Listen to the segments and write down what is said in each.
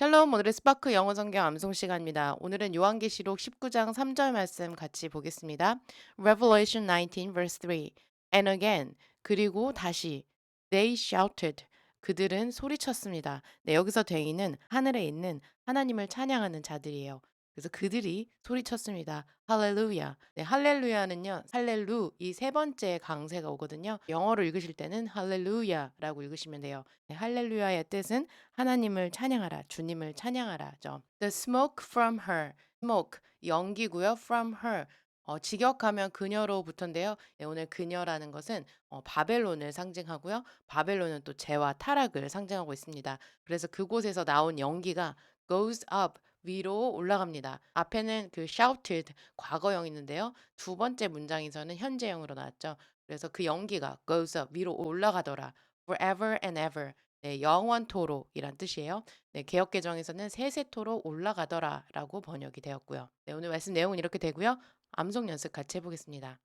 샬롬 오늘의 스파크 영어 성경 암송 시간입니다. 오늘은 요한계시록 19장 3절 말씀 같이 보겠습니다. Revelation 19 verse 3 And again 그리고 다시 they shouted 그들은 소리쳤습니다. 네, 여기서 대인은 하늘에 있는 하나님을 찬양하는 자들이에요. 그래서 그들이 소리쳤습니다. 할렐루야. 네, 할렐루야는요. 할렐루 이 세 번째 강세가 오거든요. 영어로 읽으실 때는 할렐루야라고 읽으시면 돼요. 네, 할렐루야의 뜻은 하나님을 찬양하라, 주님을 찬양하라죠. The smoke from her. smoke 연기고요. from her 어, 직역하면 그녀로부터인데요. 네, 오늘 그녀라는 것은 어, 바벨론을 상징하고요. 바벨론은 또 죄와 타락을 상징하고 있습니다. 그래서 그곳에서 나온 연기가 goes up 위로 올라갑니다. 앞에는 그 shouted 과거형 있는데요. 두 번째 문장에서는 현재형으로 나왔죠. 그래서 그 연기가 goes up 위로 올라가더라. forever and ever. 네, 영원토록이란 뜻이에요. 네, 개혁 개정에서는 세세토록 올라가더라라고 번역이 되었고요. 네, 오늘 말씀 내용은 이렇게 되고요. 암송 연습 같이 해보겠습니다.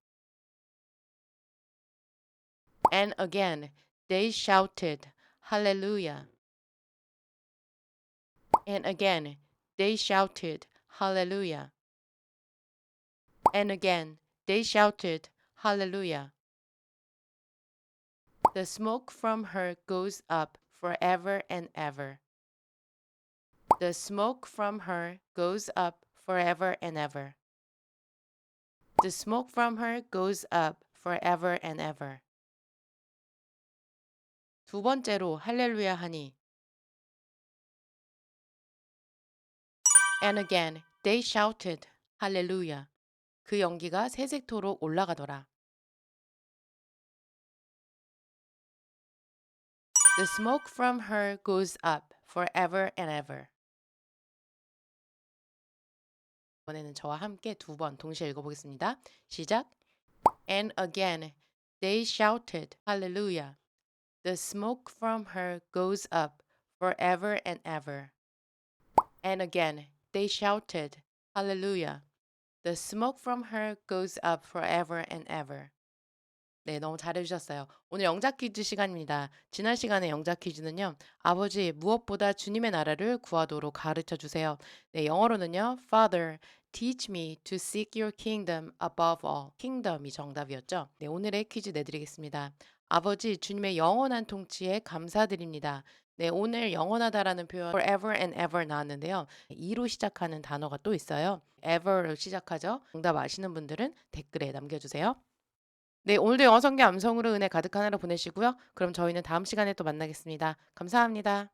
And again they shouted hallelujah. And again they shouted hallelujah. And again they shouted hallelujah. The smoke from her goes up forever and ever. The smoke from her goes up forever and ever. The smoke from her goes up forever and ever. 두 번째로 할렐루야 하니 And again they shouted hallelujah. 그 연기가 새색토록 올라가더라. The smoke from her goes up forever and ever. 이번에는 저와 함께 두 번 동시에 읽어보겠습니다. 시작. And again they shouted hallelujah. The smoke from her goes up forever and ever. And again they shouted hallelujah. The smoke from her goes up forever and ever. 네, 너무 잘해주셨어요. 오늘 영작 퀴즈 시간입니다. 지난 시간에 영작 퀴즈는요, 아버지, 무엇보다 주님의 나라를 구하도록 가르쳐 주세요. 네, 영어로는요, Father, teach me to seek your kingdom above all. kingdom이 정답이었죠. 네, 오늘의 퀴즈 내드리겠습니다. 아버지, 주님의 영원한 통치에 감사드립니다. 네, 오늘 영원하다라는 표현 forever and ever 나왔는데요. 이로 시작하는 단어가 또 있어요. ever로 시작하죠. 정답 아시는 분들은 댓글에 남겨주세요. 네, 오늘도 영어 성경 암송으로 은혜 가득한 하루 보내시고요. 그럼 저희는 다음 시간에 또 만나겠습니다. 감사합니다.